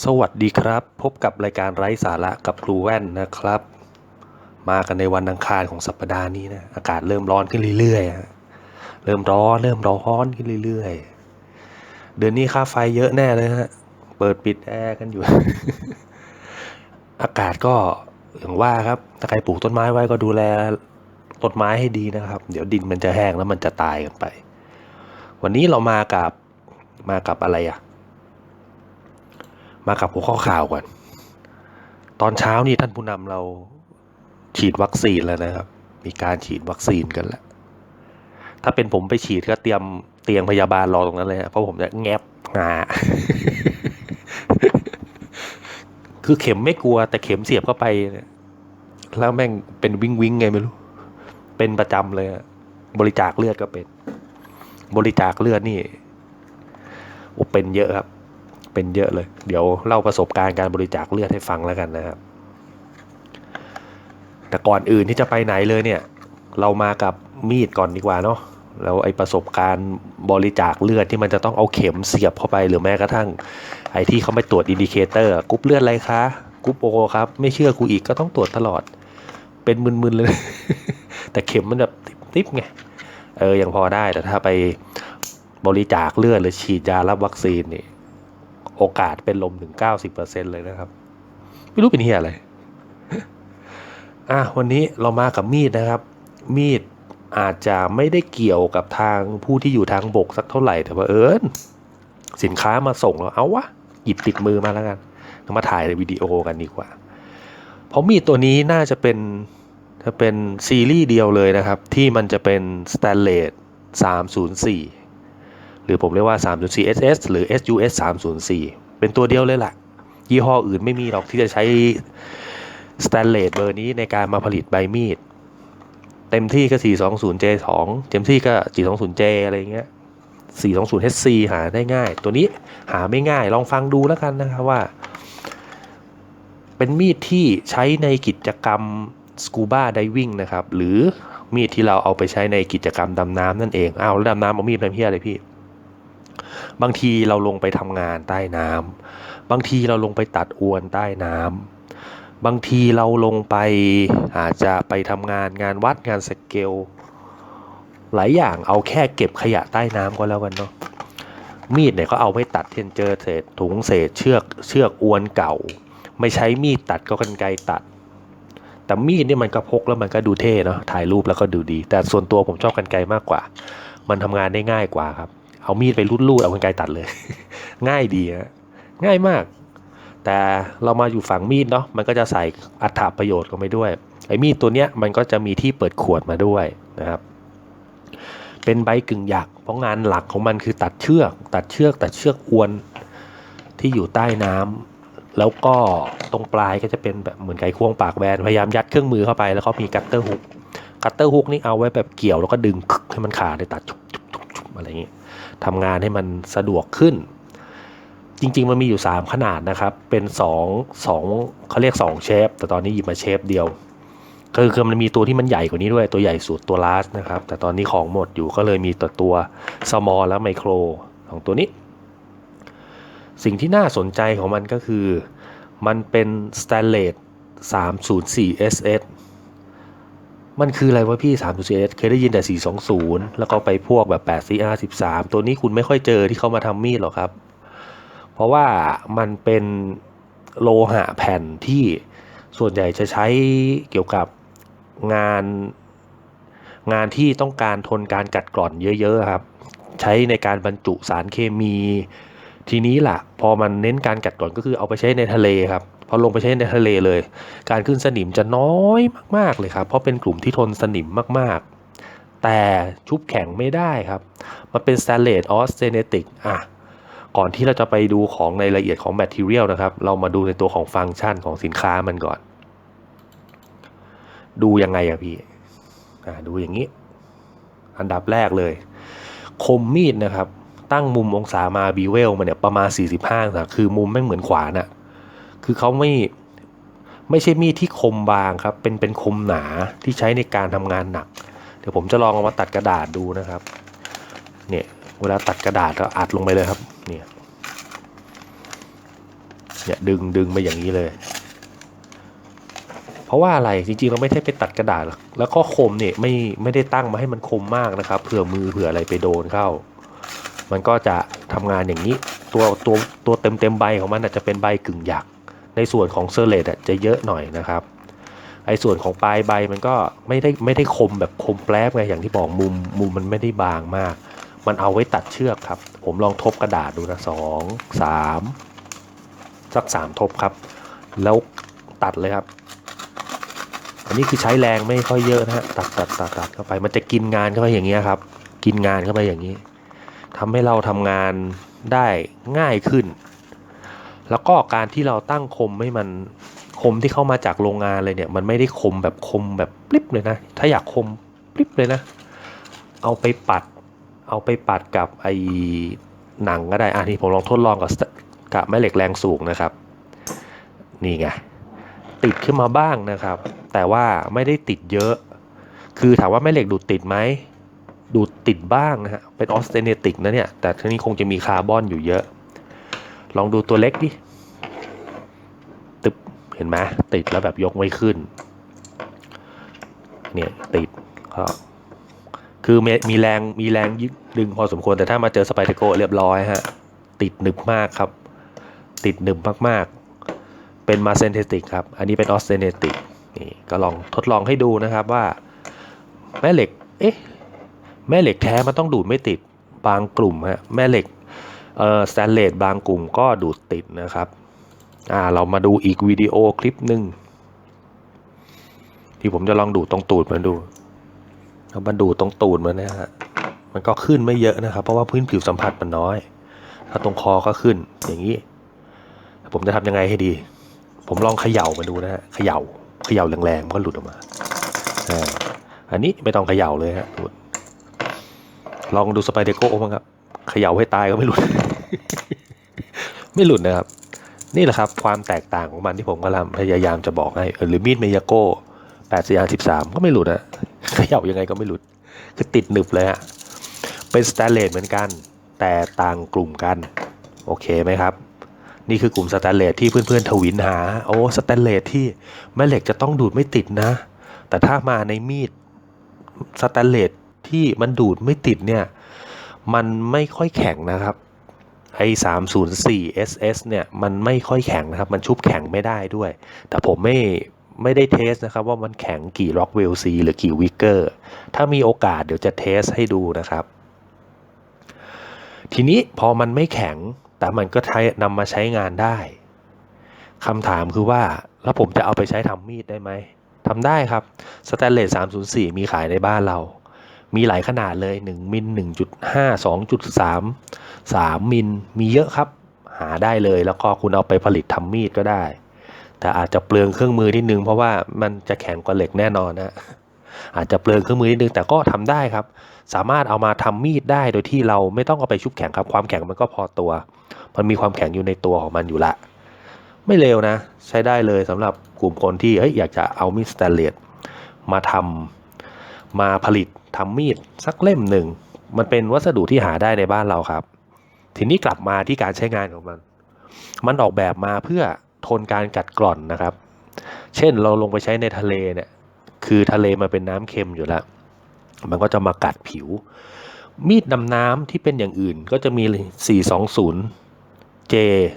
สวัสดีครับ พบกับรายการไร้สาระกับครูแว่นนะครับ มากันในวันอังคารของสัปดาห์นี้นะอากาศเริ่มร้อนขึ้นเรื่อยๆฮะเริ่มร้อนเริ่มร้อนขึ้นเรื่อยๆเดือนนี้ค่าไฟเยอะแน่เลยฮะเปิดปิดแอร์กันอยู่ อากาศก็อย่างว่าครับถ้าใครปลูกต้นไม้ไว้ก็ดูแลต้นไม้ให้ดีนะครับ เดี๋ยวดินมันจะแห้งแล้วมันจะตายกันไป วันนี้เรามากับมากับอะไรอะ มากับหัวข้อข่าวก่อน ตอนเช้านี่ท่านผู้นำเราฉีดวัคซีนแล้วนะครับ มีการฉีดวัคซีนกันแล้ว ถ้าเป็นผมไปฉีดก็เตรียมเตียงพยาบาลรอตรงนั้นเลยเพราะผมจะแงบงาคือเข็มไม่กลัว แต่เข็มเสียบเข้าไป แล้วแม่งเป็นวิ่งวิงไงไม่รู้ เป็นประจำเลย บริจาคเลือดก็เป็น บริจาคเลือดนี่โอเป็นเยอะครับ เป็นเยอะเลย เดี๋ยวเล่าประสบการณ์การบริจาคเลือดให้ฟังแล้วกันนะครับ แต่ก่อนอื่นที่จะไปไหนเลยเนี่ย เรามากับมีดก่อนดีกว่าเนาะแล้วไอประสบการณ์บริจาคเลือดที่มันจะต้องเอาเข็มเสียบเข้าไปหรือแม้กระทั่ง ไอที่เขาไปตรวจอินดิเคเตอร์กรุ๊ปเลือดอะไรคะกรุ๊ปโอครับ ไม่เชื่อกูอีกก็ต้องตรวจตลอด เป็นมึนๆเลย แต่เข็มมันแบบติ๊บๆไงเออยังพอได้แต่ถ้าไปบริจาคเลือดหรือฉีดยารับวัคซีนนี่ โอกาสเป็นลมถึง 90%เลยนะครับ ไม่รู้เป็นเฮียอะไร อะวันนี้เรามากับมีดนะครับ มีดอาจจะไม่ได้เกี่ยวกับทางผู้ที่อยู่ทางบกสักเท่าไหร่แต่ว่าเอิญสินค้ามาส่งแล้วเอาวะหยิบติดมือมาแล้วกันมาถ่ายวิดีโอกันดีกว่า เพราะมีดตัวนี้น่าจะเป็นจะเป็นซีรีส์เดียวเลยนะครับ ที่มันจะเป็นสแตนเลส304 หรือผมเรียกว่า304 SS หรือ SUS 304 เป็นตัวเดียวเลยล่ะ ยี่ห้ออื่นไม่มีหรอกที่จะใช้สแตนเลสเบอร์นี้ในการมาผลิตใบมีด เต็มที่ก็ 420J2 เต็มที่ก็ 420J อะไรเงี้ย 420HC หาได้ง่าย ตัวนี้หาไม่ง่ายลองฟังดูแล้วกันนะครับว่า เป็นมีดที่ใช้ในกิจกรรมสกูบ้าไดวิ่งนะครับ หรือมีดที่เราเอาไปใช้ในกิจกรรมดำน้ำนั่นเอง อ้าวแล้วดำน้ำเอามีดไรเพี้ยอะไรพี่ บางทีเราลงไปทำงานใต้น้ำบางทีเราลงไปตัดอวนใต้น้ำบางทีเราลงไปอาจจะไปทำงานงานวัดงานสเกลหลายอย่างเอาแค่เก็บขยะใต้น้ำก็แล้วกันเนาะมีดเนี่ยก็เอาไว้ตัดเทียนเจอเศษถุงเศษเชือกเชือกอวนเก่า ไม่ใช้มีดตัดก็กันไกรตัด แต่มีดเนี่ยมันก็พกแล้วมันก็ดูเท่เนาะถ่ายรูปแล้วก็ดูดี แต่ส่วนตัวผมชอบกันไกรมากกว่า มันทำงานได้ง่ายกว่าครับ เอามีดไปรูดๆเอากันไกรตัดเลย ง่ายดีฮะง่ายมาก แต่เรามาอยู่ฝั่งมีดเนาะมันก็จะใส่อัฐประโยชน์ลงไปด้วยไอ้มีดตัวเนี้ยมันก็จะมีที่เปิดขวดมาด้วยนะครับ เป็นใบกึ่งหยักเพราะงานหลักของมันคือตัดเชือก ตัดเชือกตัดเชือกอวนที่อยู่ใต้น้ำแล้วก็ตรงปลายก็จะเป็นแบบเหมือนไขควงปากแบนพยายามยัดเครื่องมือเข้าไปแล้วก็มีกัตเตอร์ฮุก กัตเตอร์ฮุกนี่เอาไว้แบบเกี่ยวแล้วก็ดึงให้มันขาดเลยตัดชุบชุบชุบชุบอะไรอย่างงี้ ทำงานให้มันสะดวกขึ้น จริง ๆ มันมีอยู่ 3 ขนาดนะครับ เป็น 2 2เขาเรียก 2 เชฟ แต่ตอนนี้หยิบมาเชฟเดียวคือคือมันมีตัวที่มันใหญ่กว่านี้ด้วยตัวใหญ่สุดตัวลาสนะครับ แต่ตอนนี้ของหมดอยู่ก็เลยมีตัวตัว small และ micro ของตัวนี้ สิ่งที่น่าสนใจของมันก็คือ มันเป็น stainless 304 SS มันคืออะไรวะพี่3 0 s เคยได้ยินแต่ 420 แล้วก็ไปพวกแบบ8 CR 13 ตัวนี้คุณไม่ค่อยเจอที่เขามาทำมีดหรอกครับ เพราะว่ามันเป็นโลหะแผ่นที่ส่วนใหญ่จะใช้เกี่ยวกับงานงานที่ต้องการทนการกัดกร่อนเยอะ ๆ ครับ ใช้ในการบรรจุสารเคมี ทีนี้ล่ะ พอมันเน้นการกัดกร่อนก็คือเอาไปใช้ในทะเลครับ อลงไปใช้ในทะเลเลย การขึ้นสนิมจะน้อยมากๆเลยครับ เพราะเป็นกลุ่มที่ทนสนิมมากๆ แต่ชุบแข็งไม่ได้ครับ มันเป็น stainless austenitic อะก่อนที่เราจะไปดูของในรายละเอียดของ material นะครับ เรามาดูในตัวของฟังก์ชันของสินค้ามันก่อน ดูยังไงอะพี่อ่าดูอย่างนี้ อันดับแรกเลย คมมีดนะครับ ตั้งมุมองศามาบีเวลมาเนี่ยประมาณ 45องศาคือมุมไม่งเหมือนขวานอะ คือเขาไม่ไม่ใช่มีดที่คมบางครับ เป็นเป็นคมหนาที่ใช้ในการทำงานหนัก เดี๋ยวผมจะลองเอามาตัดกระดาษดูนะครับ เนี่ยเวลาตัดกระดาษก็อัดลงไปเลยครับ เนี่ยเนี่ยดึงดึงมาอย่างนี้เลย เพราะว่าอะไรจริงๆเราไม่ได้ไปตัดกระดาษ แล้วก็คมเนี่ยไม่ไม่ได้ตั้งมาให้มันคมมากนะครับเผื่อมือเผื่ออะไรไปโดนเข้า มันก็จะทำงานอย่างนี้ ตัวตัวตัวเต็มเต็มใบของมันอาจจะเป็นใบกึ่งหยัก ในส่วนของเซอร์เลตจะเยอะหน่อยนะครับไอ้ส่วนของปลายใบมันก็ไม่ได้ไม่ได้คมแบบคมแปลบไงอย่างที่บอกมุมมุมมันไม่ได้บางมาก มันเอาไว้ตัดเชือกครับ ผมลองทบกระดาษดูนะสองสามสักสามทบครับ แล้วตัดเลยครับ อันนี้คือใช้แรงไม่ค่อยเยอะนะฮะตัดตัดตัดตัดเข้าไป มันจะกินงานเข้าไปอย่างเงี้ยครับ กินงานเข้าไปอย่างนี้ทำให้เราทำงานได้ง่ายขึ้น แล้วก็การที่เราตั้งคมให้มันคมที่เข้ามาจากโรงงานเลยเนี่ย มันไม่ได้คมแบบคมแบบปริ๊บเลยนะ ถ้าอยากคมปริ๊บเลยนะ เอาไปปัด เอาไปปัดกับไอ้หนังก็ได้อะนี่ผมลองทดลองกับกับแม่เหล็กแรงสูงนะครับ นี่ไงติดขึ้นมาบ้างนะครับ แต่ว่าไม่ได้ติดเยอะ คือถามว่าแม่เหล็กดูดติดไหมดูดติดบ้างนะฮะเป็นออสเตเนติกนะเนี่ย แต่ทีนี้คงจะมีคาร์บอนอยู่เยอะ ลองดูตัวเล็กดิ ตึบเห็นไหมติดแล้วแบบยกไม่ขึ้น เนี่ยติดก็คือมีมีแรงมีแรงยึดดึงพอสมควรแต่ถ้ามาเจอสไปเดโกเรียบร้อยฮะ ติดหนึบมากครับ ติดหนึบมากๆ เป็นมาเซนเทติกครับ อันนี้เป็นออสเตเนติกนี่ก็ลองทดลองให้ดูนะครับว่า แม่เหล็ก เอ๊ะ แม่เหล็กแท้มันต้องดูดไม่ติดบางกลุ่มฮะ แม่เหล็ก สแตนเลสบางกลุ่มก็ดูดติดนะครับอ่าเรามาดูอีกวิดีโอคลิปหนึ่งที่ผมจะลองดูดตรงตูดมันดูเอามาดูดตรงตูดมันนะฮะมันก็ขึ้นไม่เยอะนะครับ เพราะว่าพื้นผิวสัมผัสมันน้อย ถ้าตรงคอก็ขึ้นอย่างนี้ ผมจะทำยังไงให้ดี ผมลองเขย่ามาดูนะฮะเขย่าเขย่าแรงๆมันก็หลุดออกมาอันนี้ไม่ต้องเขย่าเลยฮะลองดูสไปเดโก้มั้งครับ เขย่าให้ตายก็ไม่หลุด ไม่หลุดนะครับ นี่แหละครับ ความแตกต่างของมันที่ผมกำลังพยายามจะบอกให้หรือมีดเมยาโก้แปดสี่สิบสามก็ไม่หลุดอะเขย่ายังไงก็ไม่หลุด คือติดหนึบเลยฮะเป็นสแตนเลสเหมือนกัน แต่ต่างกลุ่มกัน โอเคไหมครับนี่คือกลุ่มสแตนเลสที่เพื่อนๆทวินหา โอ้สแตนเลสที่แม่เหล็กจะต้องดูดไม่ติดนะ แต่ถ้ามาในมีดสแตนเลสที่มันดูดไม่ติดเนี่ย มันไม่ค่อยแข็งนะครับไอ้304 SS เนี่ย มันไม่ค่อยแข็งนะครับ มันชุบแข็งไม่ได้ด้วย แต่ผมไม่ไม่ได้เทสนะครับว่ามันแข็งกี่ Rockwell C หรือกี่วิกเกอร์ ถ้ามีโอกาสเดี๋ยวจะเทสให้ดูนะครับ ทีนี้พอมันไม่แข็งแต่มันก็ใช้นำมาใช้งานได้คำถามคือว่าแล้วผมจะเอาไปใช้ทำมีดได้ไหมทำได้ครับสแตนเลส304 มีขายในบ้านเรา มีหลายขนาดเลย 1 มิล 1.5 2.3 3 มิล มีเยอะครับ หาได้เลยแล้วก็คุณเอาไปผลิตทำมีดก็ได้ แต่อาจจะเปลืองเครื่องมือนิดนึงเพราะว่ามันจะแข็งกว่าเหล็กแน่นอนนะอาจจะเปลืองเครื่องมือนิดนึงแต่ก็ทำได้ครับ สามารถเอามาทำมีดได้โดยที่เราไม่ต้องเอาไปชุบแข็งครับความแข็งมันก็พอตัว มันมีความแข็งอยู่ในตัวของมันอยู่ละ ไม่เลวนะ ใช้ได้เลยสำหรับกลุ่มคนที่เฮ้ยอยากจะเอามีดสแตนเลสมาทำ มาผลิตทำมีดสักเล่มหนึ่ง มันเป็นวัสดุที่หาได้ในบ้านเราครับ ทีนี้กลับมาที่การใช้งานของมัน มันออกแบบมาเพื่อทนการกัดกร่อนนะครับ เช่นเราลงไปใช้ในทะเลเนี่ย คือทะเลมันเป็นน้ำเค็มอยู่แล้ว มันก็จะมากัดผิว มีดดำน้ำที่เป็นอย่างอื่นก็จะมี 420 J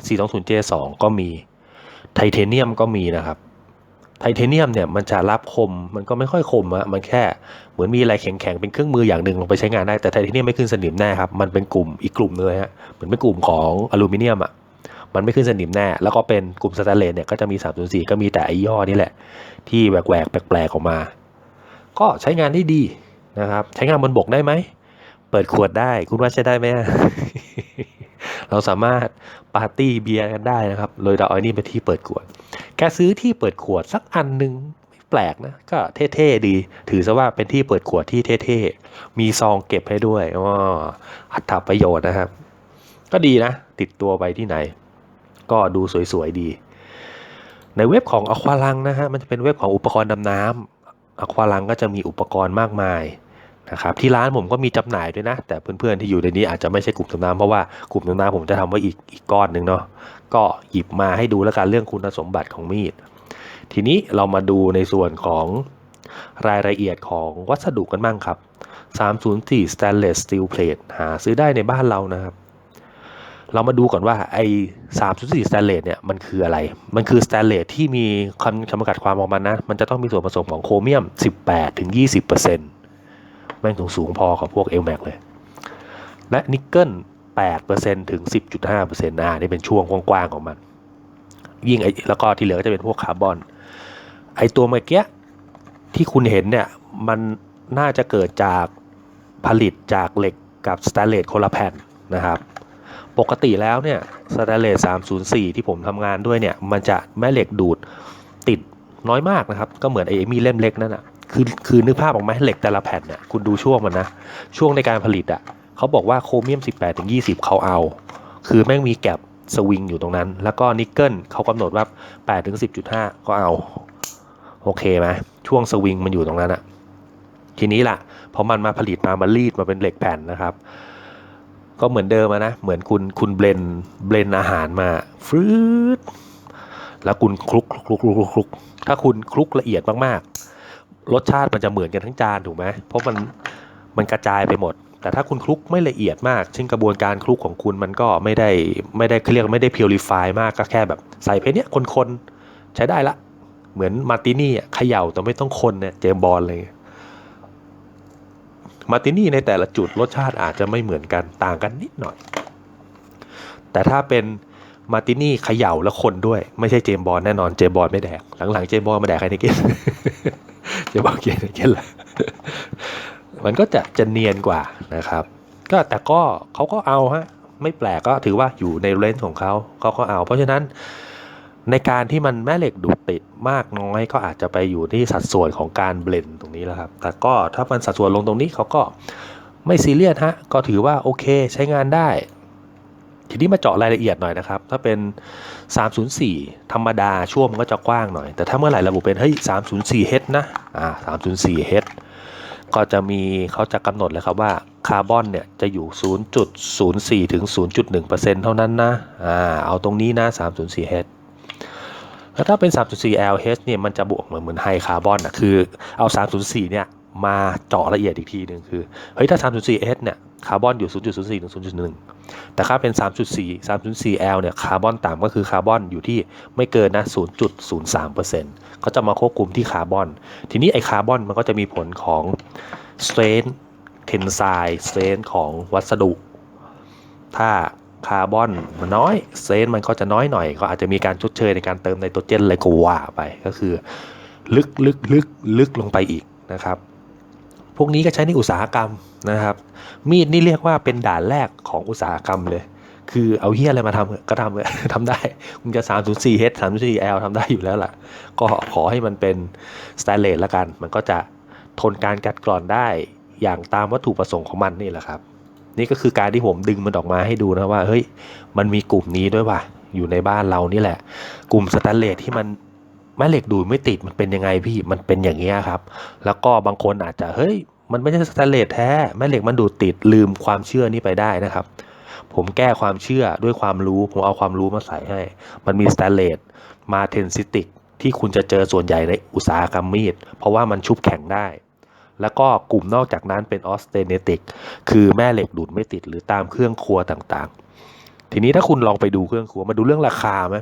420 J 2 ก็มี ไทเทเนียมก็มีนะครับ ไทเทเนียมเนี่ยมันจะรับคมมันก็ไม่ค่อยคมอะมันแค่เหมือนมีอะไรแข็งๆเป็นเครื่องมืออย่างหนึ่งลงไปใช้งานได้แต่ไทเทเนียมไม่ขึ้นสนิมแน่ครับมันเป็นกลุ่มอีกกลุ่มเลยฮะเหมือนเป็นกลุ่มของอลูมิเนียมอะมันไม่ขึ้นสนิมแน่ แล้วก็เป็นกลุ่มสแตนเลสเนี่ยก็จะมี304ก็มีแต่ไอ้ย่ห้อนี่แหละ ที่แหวกๆแปลกๆออกมา ก็ใช้งานได้ดีนะครับ ใช้งานบนบกได้ไหม เปิดขวดได้ คุณว่าใช้ได้ไหมเราสามารถปาร์ตี้เบียร์กันได้นะครับเลยเราเอาอันนี้ไปที่เปิดขวด แกซื้อที่เปิดขวดสักอันหนึ่งไม่แปลกนะก็เท่ๆดี ถือซะว่าเป็นที่เปิดขวดที่เท่ๆ มีซองเก็บให้ด้วยอ๋ออัตประโยชน์นะครับ ก็ดีนะ ติดตัวไปที่ไหน ก็ดูสวยๆดี ในเว็บของอควาลังนะฮะมันจะเป็นเว็บของอุปกรณ์ดำน้ำอควาลังก็จะมีอุปกรณ์มากมาย นะครับที่ร้านผมก็มีจำหน่ายด้วยนะ แต่เพื่อนๆที่อยู่ในนี้อาจจะไม่ใช่กลุ่มตำนานเพราะว่ากลุ่มตำนานผมจะทำไว้อีกอีกก้อนหนึ่งเนาะก็หยิบมาให้ดูแล้วกันเรื่องคุณสมบัติของมีด ทีนี้เรามาดูในส่วนของรายละเอียดของวัสดุกันบ้างครับ 304 Stainless Steel Plate หาซื้อได้ในบ้านเรานะครับ เรามาดูก่อนว่าไอ้304 Stainless เนี่ยมันคืออะไร มันคือ Stainless ที่มีคำจำกัดความของมันนะ มันจะต้องมีส่วนผสมของโครเมียม 18ถึง20%แม่งสูงสูงพอกับพวก LMAX เลย และนิกเกิล8%ถึง 10.5%อ่านี่เป็นช่วงกว้างๆของมัน ยิ่งไอ้แล้วก็ที่เหลือก็จะเป็นพวกคาร์บอน ไอ้ตัวเมื่อกี้ที่คุณเห็นเนี่ย มันน่าจะเกิดจากผลิตจากเหล็กกับสแตนเลสคนละแผ่นนะครับ ปกติแล้วเนี่ยสแตนเลส304 ที่ผมทำงานด้วยเนี่ย มันจะแม่เหล็กดูดติดน้อยมากนะครับ ก็เหมือนไอ้มีเล่มเล็กนั่นอะ คือคือนึกภาพออกไหมเหล็กแต่ละแผ่นเนี่ยคุณดูช่วงมันนะ ช่วงในการผลิตอะเขาบอกว่าโครเมียม 18ถึง20 เขาเอา คือแม่งมีแก็บสวิงอยู่ตรงนั้น แล้วก็นิกเกิลเขากำหนดว่า8ถึง10.5 ก็เอา โอเคไหมช่วงสวิงมันอยู่ตรงนั้นอะทีนี้ล่ะพอมันมาผลิตมามารีดมาเป็นเหล็กแผ่นนะครับ ก็เหมือนเดิมนะ เหมือนคุณคุณเบลนเบลนอาหารมาฟืดแล้วคุณคลุกคลุกคลุกคลุกคลุกถ้าคุณคลุกละเอียดมากๆ รสชาติมันจะเหมือนกันทั้งจานถูกไหมเพราะมันมันกระจายไปหมด แต่ถ้าคุณคลุกไม่ละเอียดมากเช่นกระบวนการคลุกของคุณมันก็ไม่ได้ไม่ได้เขาเรียกไม่ได้พิวริฟายมากก็แค่แบบใส่ไปเนี้ยคนๆ ใช้ได้ละ เหมือนมาร์ตินี่เขย่าแต่ไม่ต้องคนเนี่ยเจมบอลเลยมาร์ตินี่ในแต่ละจุดรสชาติอาจจะไม่เหมือนกันต่างกันนิดหน่อย แต่ถ้าเป็นมาร์ตินี่เขย่าแล้วคนด้วย ไม่ใช่เจมบอลแน่นอนเจมบอลไม่แดก หลังๆเจมบอลมาแดกใครในเกม จมส์บอลเกมในเกมละมันก็จะจะเนียนกว่านะครับ ก็แต่ก็เขาก็เอาฮะไม่แปลกก็ถือว่าอยู่ในเลนส์ของเขาเขาก็เอา เพราะฉะนั้นในการที่มันแม่เหล็กดูดติดมากน้อยก็อาจจะไปอยู่ที่สัดส่วนของการเบลนด์ตรงนี้แหละครับ แต่ก็ถ้ามันสัดส่วนลงตรงนี้เขาก็ไม่ซีเรียสฮะ ก็ถือว่าโอเคใช้งานได้ ทีนี้มาเจาะรายละเอียดหน่อยนะครับ ถ้าเป็น 304 ธรรมดาช่วงมันก็จะกว้างหน่อย แต่ถ้าเมื่อไหร่ระบุเป็นเฮ้ย304 H นะ อ่า 304 H ก็จะมีเขาจะกำหนดเลยครับว่าคาร์บอนเนี่ยจะอยู่ 0.04 ถึง 0.1%เท่านั้นนะ อ่า เอาตรงนี้นะ 304 H แล้วถ้าเป็น3.4 LH เนี่ยมันจะบวกเหมือนเหมือนไฮคาร์บอนอะคือเอา3.4เนี่ย มาเจาะละเอียดอีกทีหนึ่งคือ เฮ้ย ถ้า 3.4 H เนี่ย คาร์บอนอยู่ 0.04ถึง0.1 แต่ถ้าเป็น 3.4 3.4 L เนี่ย คาร์บอนต่ำก็คือคาร์บอนอยู่ที่ไม่เกินนะ 0.03%เขาจะมาควบคุมที่คาร์บอน ทีนี้ไอคาร์บอนมันก็จะมีผลของ strength tensile strength ของวัสดุ ถ้าคาร์บอนมันน้อยเซนมันก็จะน้อยหน่อย ก็อาจจะมีการชดเชยในการเติมไนโตรเจนอะไรก็ว่าไปก็คือ ลึกลึกลึกลึกลงไปอีกนะครับ พวกนี้ก็ใช้ในอุตสาหกรรมนะครับ มีดนี่เรียกว่าเป็นด่านแรกของอุตสาหกรรมเลย คือเอาเฮียอะไรมาทำก็ทำเลยทำได้คุณจะ 304 H 304 L ทำได้อยู่แล้วล่ะ ก็ขอให้มันเป็นสแตนเลสละกัน มันก็จะทนการกัดกร่อนได้อย่างตามวัตถุประสงค์ของมันนี่แหละครับ นี่ก็คือการที่ผมดึงมันออกมาให้ดูนะว่าเฮ้ยมันมีกลุ่มนี้ด้วยว่ะอยู่ในบ้านเรานี่แหละ กลุ่มสแตนเลสที่มัน แม่เหล็กดูดไม่ติดมันเป็นยังไงพี่มันเป็นอย่างเงี้ยครับ แล้วก็บางคนอาจจะเฮ้ยมันไม่ใช่สแตนเลสแท้แม่เหล็กมันดูดติดลืมความเชื่อนี้ไปได้นะครับ ผมแก้ความเชื่อด้วยความรู้ผมเอาความรู้มาใส่ให้ มันมีสแตนเลสมาเทนซิติกที่คุณจะเจอส่วนใหญ่ในอุตสาหกรรมมีด เพราะว่ามันชุบแข็งได้ แล้วก็กลุ่มนอกจากนั้นเป็นออสเตเนติกคือแม่เหล็กดูดไม่ติดหรือตามเครื่องครัวต่างๆ ทีนี้ถ้าคุณลองไปดูเครื่องครัวมาดูเรื่องราคาไหม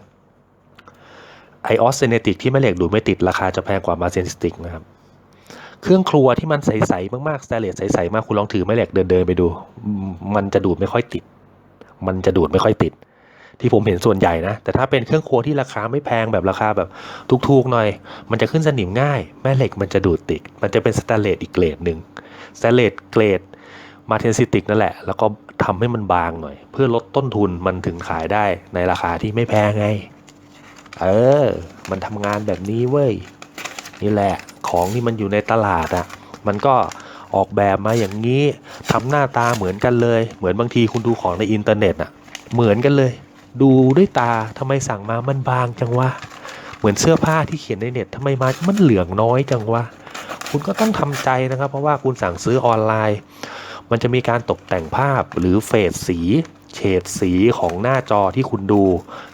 ไอออสเตเนติกที่แม่เหล็กดูดไม่ติดราคาจะแพงกว่ามาเซนซิติกนะครับ เครื่องครัวที่มันใสๆมากๆสแตเลสใสๆมากคุณลองถือแม่เหล็กเดินๆไปดู มันจะดูดไม่ค่อยติด มันจะดูดไม่ค่อยติด ที่ผมเห็นส่วนใหญ่นะ แต่ถ้าเป็นเครื่องครัวที่ราคาไม่แพงแบบราคาแบบถูกๆหน่อย มันจะขึ้นสนิมง่าย แม่เหล็กมันจะดูดติด มันจะเป็นสแตเลสอีกเกรดหนึ่งสแตเลสเกรดมาเทนซิติกนั่นแหละ แล้วก็ทำให้มันบางหน่อย เพื่อลดต้นทุนมันถึงขายได้ในราคาที่ไม่แพงไง เออ มันทำงานแบบนี้เว้ย นี่แหละ ของที่มันอยู่ในตลาดอะ่ะ มันก็ออกแบบมาอย่างนี้ทำหน้าตาเหมือนกันเลย เหมือนบางทีคุณดูของในอินเทอร์เน็ตอะ่ะ เหมือนกันเลย ดูด้วยตาทำไมสั่งมามันบางจังวะ เหมือนเสื้อผ้าที่เขียนในเน็ตทำไมมามันเหลืองน้อยจังวะ คุณก็ต้องทำใจนะครับ เพราะว่าคุณสั่งซื้อออนไลน์ มันจะมีการตกแต่งภาพหรือเฟดสี เฉดสีของหน้าจอที่คุณดู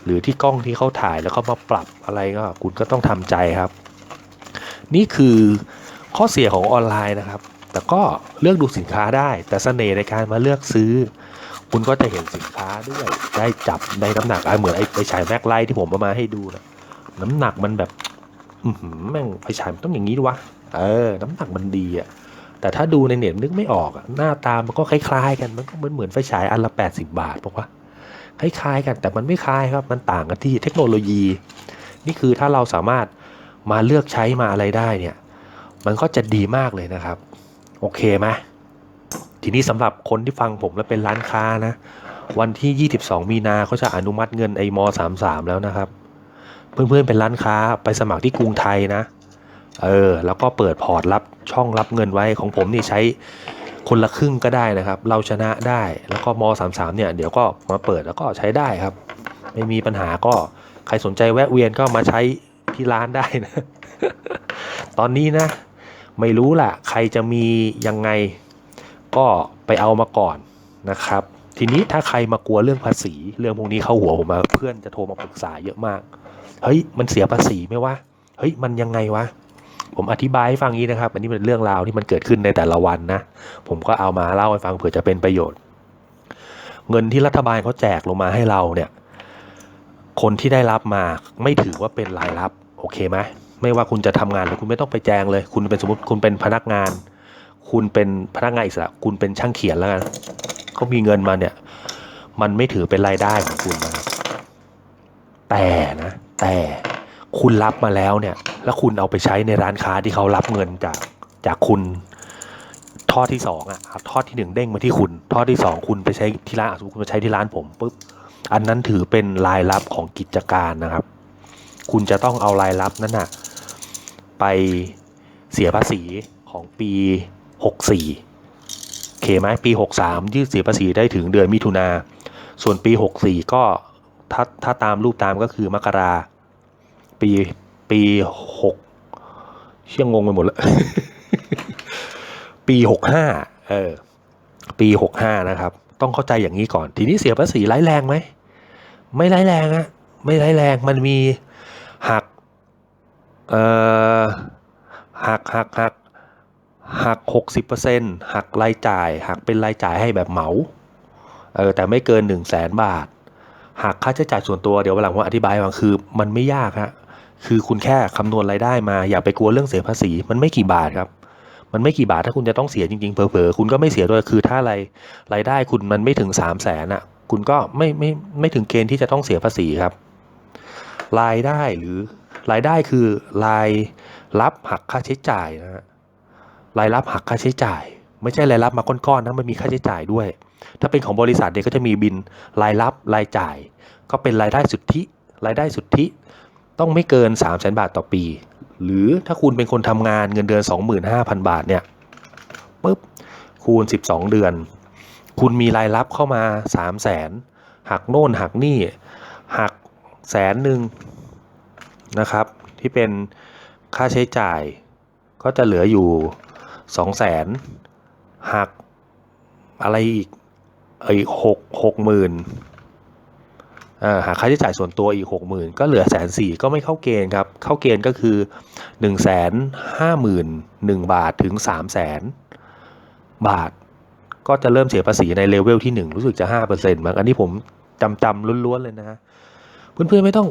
หรือที่กล้องที่เขาถ่ายแล้วเขามาปรับอะไรก็คุณก็ต้องทำใจครับ นี่คือข้อเสียของออนไลน์นะครับ แต่ก็เลือกดูสินค้าได้ แต่เสน่ห์ในการมาเลือกซื้อ คุณก็จะเห็นสินค้าด้วยได้จับได้น้ำหนักอะเหมือนไอ้ไฟฉายแม็กไลท์ที่ผมเอามาให้ดูนะน้ำหนักมันแบบแม่งไฟฉายมันต้องอย่างนี้ดวะเออ น้ำหนักมันดีอะ แต่ถ้าดูในเน็ตนึกไม่ออกอะหน้าตามันก็คล้ายๆ กันมันก็เหมือนเหมือนไฟฉายอันละ80 บาทบอกว่าคล้ายๆกันแต่มันไม่คล้ายครับมันต่างกันที่เทคโนโลยี นี่คือถ้าเราสามารถมาเลือกใช้มาอะไรได้เนี่ย มันก็จะดีมากเลยนะครับ โอเคไหมทีนี้สำหรับคนที่ฟังผมแล้วเป็นร้านค้านะ วันที่ 22 มีนาเขาจะอนุมัติเงินไอมอ33 แล้วนะครับ เพื่อนๆเป็นร้านค้าไปสมัครที่กรุงไทยนะ เออแล้วก็เปิดพอร์ตรับช่องรับเงินไว้ของผมนี่ใช้คนละครึ่งก็ได้นะครับ เราชนะได้แล้วก็ม33เนี่ยเดี๋ยวก็มาเปิดแล้วก็ใช้ได้ครับ ไม่มีปัญหาก็ใครสนใจแวะเวียนก็มาใช้ที่ร้านได้นะ ตอนนี้นะ ไม่รู้ล่ะ ใครจะมียังไงก็ไปเอามาก่อนนะครับ ทีนี้ถ้าใครมากลัวเรื่องภาษี เรื่องพวกนี้เข้าหัวผมมาเพื่อนจะโทรมาปรึกษาเยอะมาก เฮ้ยมันเสียภาษีไหมวะเฮ้ยมันยังไงวะ ผมอธิบายให้ฟังงี้นะครับ อันนี้เป็นเรื่องราวที่มันเกิดขึ้นในแต่ละวันนะ ผมก็เอามาเล่าให้ฟังเผื่อจะเป็นประโยชน์ เงินที่รัฐบาลเขาแจกลงมาให้เราเนี่ย คนที่ได้รับมาไม่ถือว่าเป็นรายรับ โอเคไหมไม่ว่าคุณจะทำงานหรือคุณไม่ต้องไปแจ้งเลย คุณเป็นสมมติคุณเป็นพนักงาน คุณเป็นพนักงานอิสระ คุณเป็นช่างเขียนแล้วกันเขามีเงินมาเนี่ย มันไม่ถือเป็นรายได้ของคุณนะแต่นะ แต่ คุณรับมาแล้วเนี่ย แล้วคุณเอาไปใช้ในร้านค้าที่เขารับเงินจากจากคุณทอดที่สองอะทอดที่หนึ่งเด้งมาที่คุณทอดที่สองคุณไปใช้ที่ร้านสมมติคุณไปใช้ที่ร้านผมปุ๊บอันนั้นถือเป็นรายรับของกิจการนะครับ คุณจะต้องเอารายรับนั้นน่ะไปเสียภาษีของปีหกสี่เคไหมปีหกสามยืดเสียภาษีได้ถึงเดือนมิถุนาส่วนปีหกสี่ก็ถ้าถ้าตามรูปตามก็คือมกรา ปีปีหกเชี่ยงงไปหมดแล้ว ปีหกห้าเออปีหกห้านะครับ ต้องเข้าใจอย่างนี้ก่อน ทีนี้เสียภาษีร้ายแรงไหม ไม่ร้ายแรงอะไม่ร้ายแรงมันมีหักเอ่อหักหักหักหักหกสิบเปอร์เซ็นหักรายจ่าย หักเป็นรายจ่ายให้แบบเหมาเออแต่ไม่เกินหนึ่งแสนบาท หักค่าใช้จ่ายส่วนตัวเดี๋ยววันหลังผมอธิบายให้ฟังคือ มันไม่ยากฮะ คือคุณแค่คำนวณรายได้มาอย่าไปกลัวเรื่องเสียภาษี มันไม่กี่บาทครับ มันไม่กี่บาทถ้าคุณจะต้องเสียจริงๆเผลอๆคุณก็ไม่เสียด้วยคือถ้ารายรายได้คุณมันไม่ถึงสามแสนอะ คุณก็ไม่ไม่ไม่ถึงเกณฑ์ที่จะต้องเสียภาษีครับ รายได้หรือรายได้คือรายรับหักค่าใช้จ่ายนะฮะรายรับหักค่าใช้จ่าย ไม่ใช่รายรับมาก้อนๆนะมันมีค่าใช้จ่ายด้วย ถ้าเป็นของบริษัทเนี่ยก็จะมีบินรายรับรายจ่าย ก็เป็นรายได้สุทธิ รายได้สุทธิ ต้องไม่เกิน 3 0 0 0 0 0 บาทต่อปี หรือถ้าคุณเป็นคนทำงานเงินเดือน 25,000 บาทเนี่ยปุ๊บคูณ 12 เดือน คุณมีรายรับเข้ามา 3 0 0 0 0 0หักโน่นหักนี่หักแสนหนึ่งนะครับ ที่เป็นค่าใช้จ่าย ก็จะเหลืออยู่ 2 0 0 0 0 0หักอะไรอีกอ้ยหกหกหมื่น หาค่าใช้จ่ายส่วนตัวอีกหกหมื่นก็เหลือแสนสี่ก็ไม่เข้าเกณฑ์ครับ เข้าเกณฑ์ก็คือหนึ่งแสนห้าหมื่นหนึ่งบาทถึงสามแสนบาท ก็จะเริ่มเสียภาษีในเลเวลที่หนึ่งรู้สึกจะห้าเปอร์เซ็นต์มั้งอันนี้ผมจำจำล้วนๆเลยนะฮะ เพื่อนๆไม่ต้อง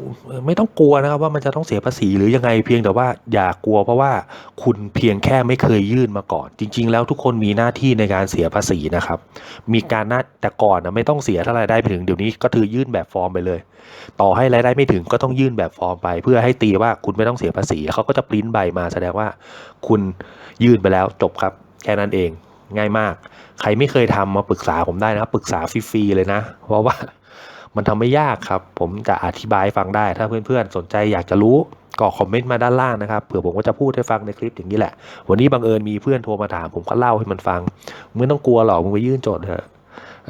ไม่ต้องกลัวนะครับว่ามันจะต้องเสียภาษีหรือยังไงเพียงแต่ว่าอย่ากลัวเพราะว่าคุณเพียงแค่ไม่เคยยื่นมาก่อน จริง ๆ แล้วทุกคนมีหน้าที่ในการเสียภาษีนะครับ มีการนัดแต่ก่อนนะไม่ต้องเสียถ้าไรได้ไปถึงเดี๋ยวนี้ก็ถือยื่นแบบฟอร์มไปเลย ต่อให้รายได้ไม่ถึงก็ต้องยื่นแบบฟอร์มไป เพื่อให้ตีว่าคุณไม่ต้องเสียภาษีเขาก็จะปริ้นใบมาแสดงว่าคุณยื่นไปแล้วจบครับ แค่นั้นเองง่ายมาก ใครไม่เคยทำมาปรึกษาผมได้นะครับ ปรึกษาฟรีๆเลยนะ เพราะว่า มันทำไม่ยากครับ ผมจะอธิบายฟังได้ ถ้าเพื่อนๆสนใจอยากจะรู้ก็คอมเมนต์มาด้านล่างนะครับเผื่อผมก็จะพูดให้ฟังในคลิปอย่างนี้แหละ วันนี้บังเอิญมีเพื่อนโทรมาถามผมก็เล่าให้มันฟังมึงต้องกลัวหรอกมึงไปยื่นโจทย์เถอะ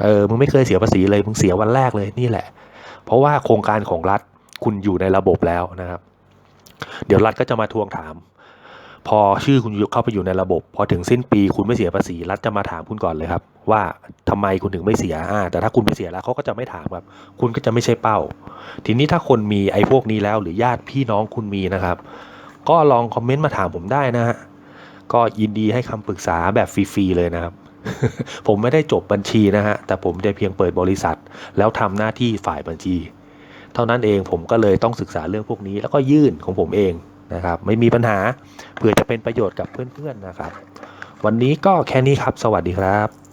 เออมึงไม่เคยเสียภาษีเลยมึงเสียวันแรกเลยนี่แหละ เพราะว่าโครงการของรัฐคุณอยู่ในระบบแล้วนะครับ เดี๋ยวรัฐก็จะมาทวงถาม พอชื่อคุณเข้าไปอยู่ในระบบ พอถึงสิ้นปีคุณไม่เสียภาษีรัฐจะมาถามคุณก่อนเลยครับ ว่าทำไมคุณถึงไม่เสียอ่าแต่ถ้าคุณไปเสียแล้วเขาก็จะไม่ถามครับ คุณก็จะไม่ใช่เป้า ทีนี้ถ้าคนมีไอ้พวกนี้แล้ว หรือญาติพี่น้องคุณมีนะครับ ก็ลองคอมเมนต์มาถามผมได้นะฮะก็ยินดีให้คำปรึกษาแบบฟรีๆเลยนะครับ ผมไม่ได้จบบัญชีนะฮะแต่ผมได้เพียงเปิดบริษัท แล้วทำหน้าที่ฝ่ายบัญชี เท่านั้นเองผมก็เลยต้องศึกษาเรื่องพวกนี้แล้วก็ยื่นของผมเอง นะครับ ไม่มีปัญหาเผื่อจะเป็นประโยชน์กับเพื่อนๆนะครับ วันนี้ก็แค่นี้ครับ สวัสดีครับ